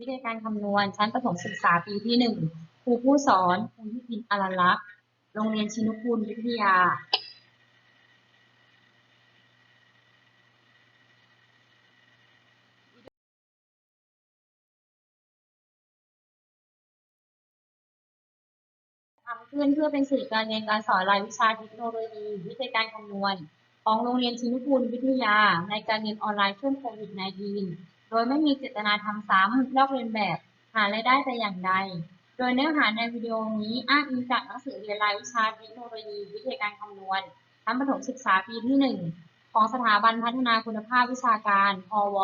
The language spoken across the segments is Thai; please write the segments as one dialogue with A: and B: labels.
A: วิธีการคำนวณ ชั้นประถมศึกษาปีที่หนึ่งครูผู้สอนคุณพิพินอรลักษ์ โรงเรียนชินุกูลวิทยา ทำขึ้นเพื่อเป็นสื่อการเรียนการสอนรายวิชาเทคโนโลยี วิธีการคำนวณ ของโรงเรียนชินุกูลวิทยา ในการเรียนออนไลน์ช่วงโควิด -19 โดยไม่มีเจตนาทำซ้ำลอกเลียนแบบ หารายได้แต่อย่างใด โดยเนื้อหาในวิดีโอนี้อ้างอิงจากหนังสือเรียนรายวิชาเทคโนโลยีวิทยาการคำนวณชั้นประถมศึกษาปีที่ 1 ของสถาบันพัฒนาคุณภาพวิชาการ พว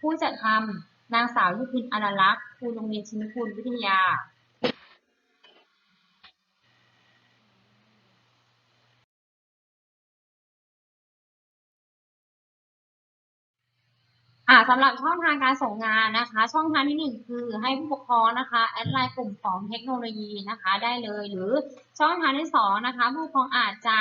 A: ผู้จัดทำนางสาวยุพินอรลักษณ์ครูโรงเรียนชินุณวิทยา อ่าสำหรับช่องทางการส่งงานนะคะ ช่องทางที่หนึ่งคือให้ผู้ปกครองนะคะแอดไลน์กลุ่มของเทคโนโลยีนะคะได้เลย หรือช่องทางที่สองนะคะผู้ปกครองอาจจะ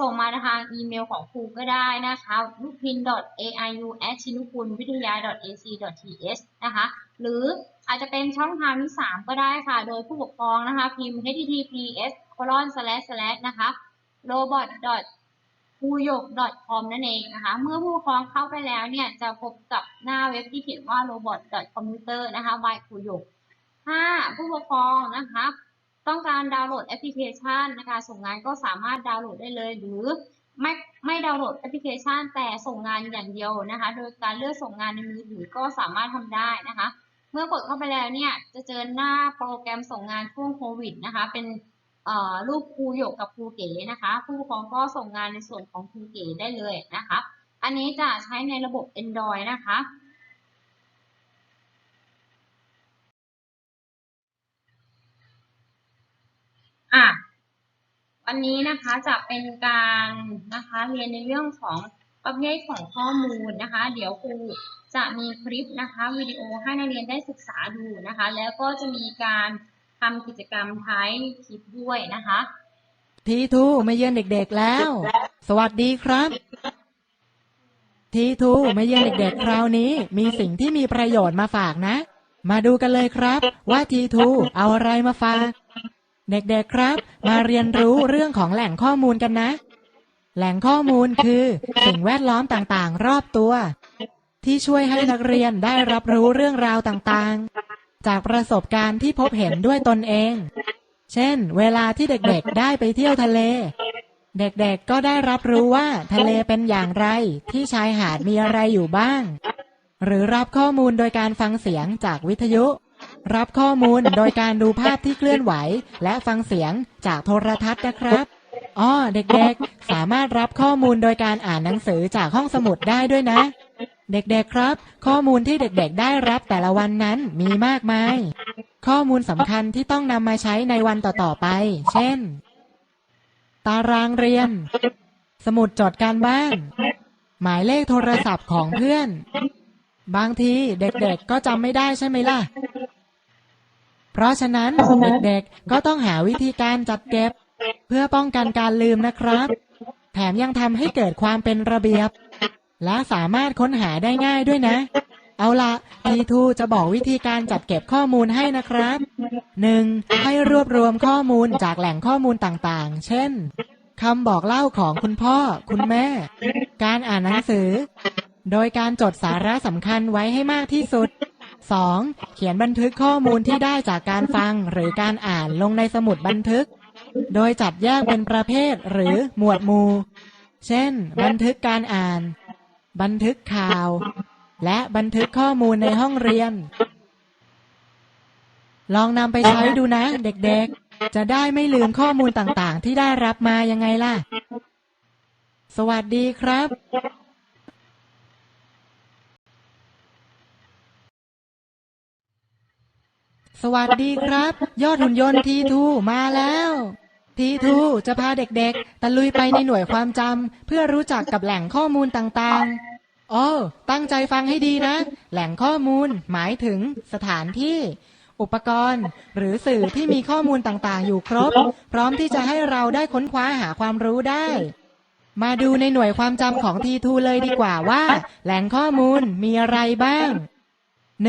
A: ส่งมาทางอีเมลของครูก็ได้นะคะลูกพิน .aiu c h i n u k u l w i t y a ac th นะคะหรืออาจจะเป็นช่องทางที่สามก็ได้ค่ะ โดยผู้ปกครองนะคะพิมพ์ https colon slash slash นะคะ robot คูหยก .com นั่นเองนะคะ เมื่อผู้ปกครองเข้าไปแล้วเนี่ยจะพบกับหน้าเว็บที่เขียนว่า robot computer นะคะ by ครูหยก ถ้าผู้ปกครองนะคะต้องการดาวน์โหลดแอปพลิเคชันนะคะ ส่งงานก็สามารถดาวน์โหลดได้เลย หรือไม่ไม่ดาวน์โหลดแอปพลิเคชัน แต่ส่งงานอย่างเดียวนะคะ โดยการเลือกส่งงานในมือถือก็สามารถทำได้นะคะ เมื่อกดเข้าไปแล้วเนี่ยจะเจอหน้าโปรแกรมส่งงานช่วงโควิดนะคะ เป็น รูปครูหยกกับครูเก๋นะคะ ผู้ปกครองก็ส่งงานในส่วนของครูเก๋ได้เลยนะคะ อันนี้จะใช้ในระบบ Android นะคะอะวันนี้นะคะจะเป็นการนะคะเรียนในเรื่องของประเภทของข้อมูลนะคะ เดี๋ยวครูจะมีคลิปนะคะวิดีโอให้นักเรียนได้ศึกษาดูนะคะ แล้วก็จะมีการ ทำกิจกรรมท้ายคลิปด้วยนะคะ
B: ทีทูมาเยือนเด็กๆแล้ว สวัสดีครับ ทีทูมาเยือนเด็กๆคราวนี้ มีสิ่งที่มีประโยชน์มาฝากนะ มาดูกันเลยครับ ว่าทีทูเอาอะไรมาฝาก เด็กๆครับ มาเรียนรู้เรื่องของแหล่งข้อมูลกันนะ แหล่งข้อมูลคือ สิ่งแวดล้อมต่างๆ รอบตัว ที่ช่วยให้นักเรียนได้รับรู้เรื่องราวต่างๆ จากประสบการณ์ที่พบเห็นด้วยตนเอง เช่น เวลาที่เด็กๆ ได้ไปเที่ยวทะเล เด็กๆ ก็ได้รับรู้ว่าทะเลเป็นอย่างไร ที่ชายหาดมีอะไรอยู่บ้าง หรือรับข้อมูลโดยการฟังเสียงจากวิทยุ รับข้อมูลโดยการดูภาพที่เคลื่อนไหว และฟังเสียงจากโทรทัศน์นะครับอ้อเด็กๆ สามารถรับข้อมูลโดยการอ่านหนังสือจากห้องสมุดได้ด้วยนะ เด็กๆครับ ข้อมูลที่เด็กๆได้รับแต่ละวันนั้นมีมากมาย ข้อมูลสำคัญที่ต้องนำมาใช้ในวันต่อๆไป เช่น ตารางเรียน สมุดจดการบ้าน หมายเลขโทรศัพท์ของเพื่อน บางทีเด็กๆก็จำไม่ได้ใช่ไหมล่ะ เพราะฉะนั้นเด็กๆก็ต้องหาวิธีการจัดเก็บ เพื่อป้องกันการลืมนะครับ แถมยังทำให้เกิดความเป็นระเบียบ และสามารถค้นหาได้ง่ายด้วยนะ เอาละทีทูจะบอกวิธีการจัดเก็บข้อมูลให้นะครับ 1. ให้รวบรวมข้อมูลจากแหล่งข้อมูลต่างๆ เช่นคำบอกเล่าของคุณพ่อ คุณแม่ การอ่านหนังสือ โดยการจดสาระสำคัญไว้ให้มากที่สุด 2. เขียนบันทึกข้อมูลที่ได้จากการฟังหรือการอ่านลงในสมุดบันทึก โดยจัดแยกเป็นประเภทหรือหมวดหมู่ เช่น บันทึกการอ่าน บันทึกข่าว และบันทึกข้อมูลในห้องเรียน ลองนำไปใช้ดูนะ เด็กๆ จะได้ไม่ลืมข้อมูลต่างๆ ที่ได้รับมายังไงล่ะ สวัสดีครับสวัสดีครับ ยอดหุ่นยนต์ทีทูมาแล้ว ทีทูจะพาเด็กๆตะลุยไปในหน่วยความจำเพื่อรู้จักกับแหล่งข้อมูลต่างๆอ๋อตั้งใจฟังให้ดีนะ แหล่งข้อมูลหมายถึงสถานที่ อุปกรณ์ หรือสื่อที่มีข้อมูลต่างๆ อยู่ครบ พร้อมที่จะให้เราได้ค้นคว้าหาความรู้ได้ มาดูในหน่วยความจำของทีทูเลยดีกว่าว่า แหล่งข้อมูลมีอะไรบ้าง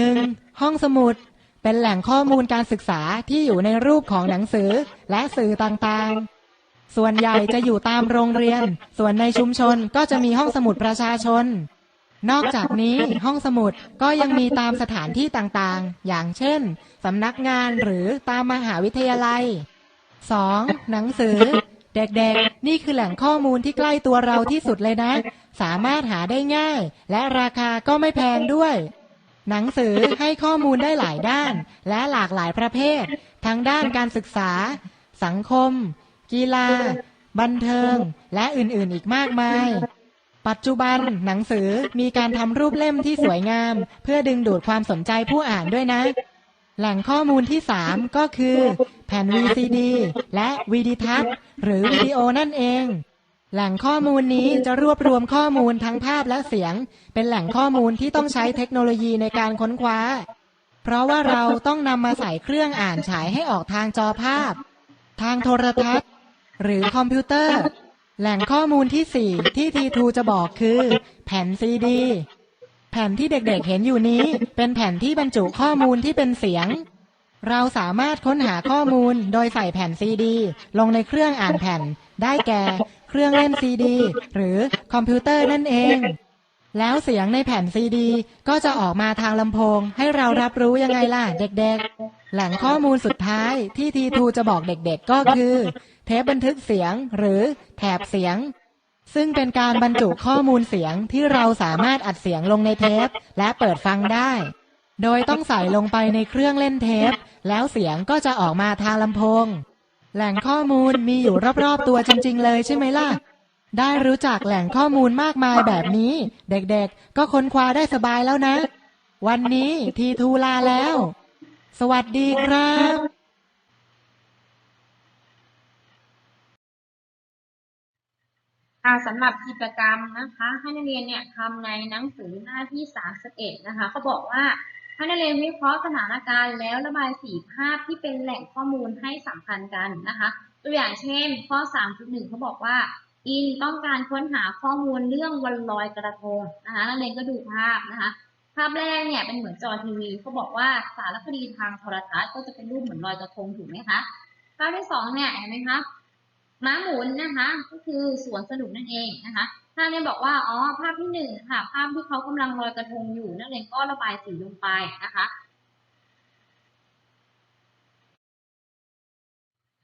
B: 1. ห้องสมุด เป็นแหล่งข้อมูลการศึกษาที่อยู่ในรูปของหนังสือและสื่อต่างๆ ส่วนใหญ่จะอยู่ตามโรงเรียน ส่วนในชุมชนก็จะมีห้องสมุดประชาชน นอกจากนี้ห้องสมุดก็ยังมีตามสถานที่ต่างๆ อย่างเช่นสำนักงานหรือตามมหาวิทยาลัย 2. หนังสือ เด็กๆ นี่คือแหล่งข้อมูลที่ใกล้ตัวเราที่สุดเลยนะ สามารถหาได้ง่าย และราคาก็ไม่แพงด้วย หนังสือให้ข้อมูลได้หลายด้าน และหลากหลายประเภท ทั้งด้านการศึกษา สังคม กีฬา บันเทิง และอื่นๆอีกมากมาย ปัจจุบันหนังสือมีการทำรูปเล่มที่สวยงาม เพื่อดึงดูดความสนใจผู้อ่านด้วยนะ แหล่งข้อมูลที่ 3 ก็คือ แผ่น VCD และวิดีทัศน์หรือวิดีโอนั่นเอง แหล่งข้อมูลนี้จะรวบรวมข้อมูลทั้งภาพและเสียง เป็นแหล่งข้อมูลที่ต้องใช้เทคโนโลยีในการค้นคว้า เพราะว่าเราต้องนำมาใส่เครื่องอ่านฉายให้ออกทางจอภาพ ทางโทรทัศน์ หรือคอมพิวเตอร์ แหล่งข้อมูลที่ 4 ที่ทีทูจะบอกคือ แผ่นซีดี แผ่นที่เด็กๆเห็นอยู่นี้ เป็นแผ่นที่บรรจุข้อมูลที่เป็นเสียง เราสามารถค้นหาข้อมูลโดยใส่แผ่นซีดี ลงในเครื่องอ่านแผ่นได้แก่ เครื่องเล่นซีดี หรือคอมพิวเตอร์นั่นเอง แล้วเสียงในแผ่นซีดี ก็จะออกมาทางลำโพง ให้เรารับรู้ยังไงล่ะเด็กๆ แหล่งข้อมูลสุดท้ายที่ทีทูจะบอกเด็กๆ ก็คือ เทปบันทึกเสียงหรือแถบเสียงซึ่งเป็นการบรรจุข้อมูลเสียงที่เราสามารถอัดเสียงลงในเทป และเปิดฟังได้ โดยต้องใส่ลงไปในเครื่องเล่นเทป แล้วเสียงก็จะออกมาทางลำโพง แหล่งข้อมูลมีอยู่รอบๆตัวจริง ๆ เลยใช่ไหมล่ะ ได้รู้จักแหล่งข้อมูลมากมายแบบนี้ เด็กๆ ก็ค้นคว้าได้สบายแล้วนะ วันนี้ทีทูลาแล้ว สวัสดีครับ
A: ค่ะสำหรับกิจกรรมนะคะ ให้นักเรียนเนี่ยทำในหนังสือหน้าที่ 31 นะคะเขาบอกว่า ให้นักเรียนวิเคราะห์สถานการณ์แล้วระบายสีภาพที่เป็นแหล่งข้อมูลให้สัมพันธ์กันนะคะ ตัวอย่างเช่น ข้อ 3.1เขาบอกว่า อินต้องการค้นหาข้อมูลเรื่องวันลอยกระทงนะคะนักเรียนก็ดูภาพนะคะ ภาพแรกเนี่ยเป็นเหมือนจอทีวีเขาบอกว่าสารคดีทางโทรทัศน์ก็จะเป็นรูปเหมือนลอยกระทงถูกไหมคะภาพที่สองเนี่ยเห็นไหมคะม้าหมุนนะคะ ก็คือสวนสนุกนั่นเองนะคะ ภาพนี้บอกว่า อ๋อ ภาพที่หนึ่งค่ะ ภาพที่เขากำลังลอยกระทงอยู่ นักเรียนก็ระบายสีลงไปนะคะ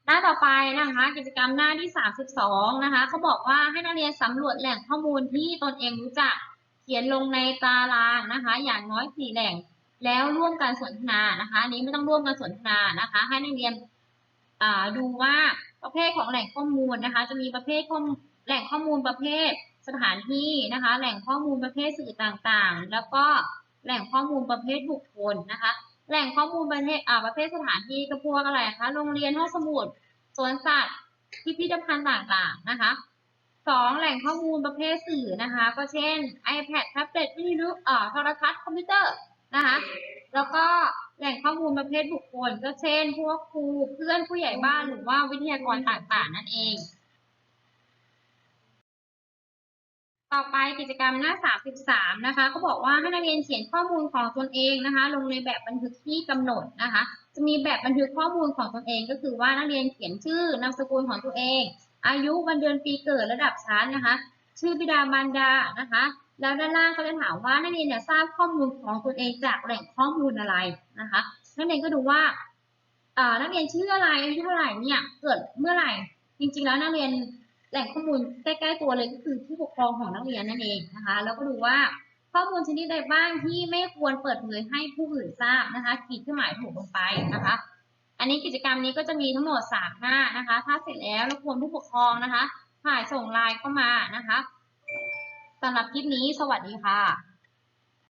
A: หน้าต่อไปนะคะ กิจกรรมหน้าที่ 32 นะคะเขาบอกว่าให้นักเรียนสำรวจแหล่งข้อมูลที่ตนเองรู้จัก เขียนลงในตารางนะคะ อย่างน้อยสี่แหล่ง แล้วร่วมกันสนทนานะคะ อันนี้ไม่ต้องร่วมกันสนทนานะคะ ให้นักเรียนดูว่าประเภทของแหล่งข้อมูลนะคะ จะมีประเภทข้อแหล่งข้อมูลประเภท สถานที่นะคะ แหล่งข้อมูลประเภทสื่อต่างๆ แล้วก็แหล่งข้อมูลประเภทบุคคลนะคะ แหล่งข้อมูลประเภทอ่าประเภทสถานที่ก็พวกอะไรคะ โรงเรียนห้องสมุดสวนสัตว์พิพิธภัณฑ์ต่างๆนะคะสองแหล่งข้อมูลประเภทสื่อนะคะ ก็เช่น iPad แท็บเล็ตวิทยุอ่าโทรทัศน์คอมพิวเตอร์นะคะ แล้วก็แหล่งข้อมูลประเภทบุคคล ก็เช่น พวกครูเพื่อนผู้ใหญ่บ้านหรือว่าวิทยากรต่างๆ นั่นเอง ต่อไปกิจกรรมหน้า 33 นะคะเขาบอกว่าให้นักเรียนเขียนข้อมูลของตนเองนะคะ ลงในแบบบันทึกที่กำหนดนะคะ จะมีแบบบันทึกข้อมูลของตนเอง ก็คือว่านักเรียนเขียนชื่อนามสกุลของตัวเอง อายุวันเดือนปีเกิดระดับชั้นนะคะ ชื่อบิดามารดานะคะ แล้วด้านล่างก็จะถามว่านักเรียนเนี่ยทราบข้อมูลของตนเองจากแหล่งข้อมูลอะไรนะคะนักเรียนก็ดูว่านักเรียนชื่ออะไรอายุเท่าไหร่เนี่ยเกิดเมื่อไหร่จริงๆแล้วนักเรียน ล่งข้อมูลใกล้ๆตัวเลยก็คือผู้ปกครองของนักเรียนนั่นเองนะคะ แล้วก็ดูว่าข้อมูลชนิดใดบ้างที่ไม่ควรเปิดเผยให้ผู้อื่นทราบนะคะขีดเครื่องหมายถูกลงไปนะคะ อันนี้กิจกรรมนี้ก็จะมีทั้งหมดสามหน้านะคะ ถ้าเสร็จแล้วรบกวนผู้ปกครองนะคะถ่ายส่งไลน์เข้ามานะคะสำหรับคลิปนี้สวัสดีค่ะ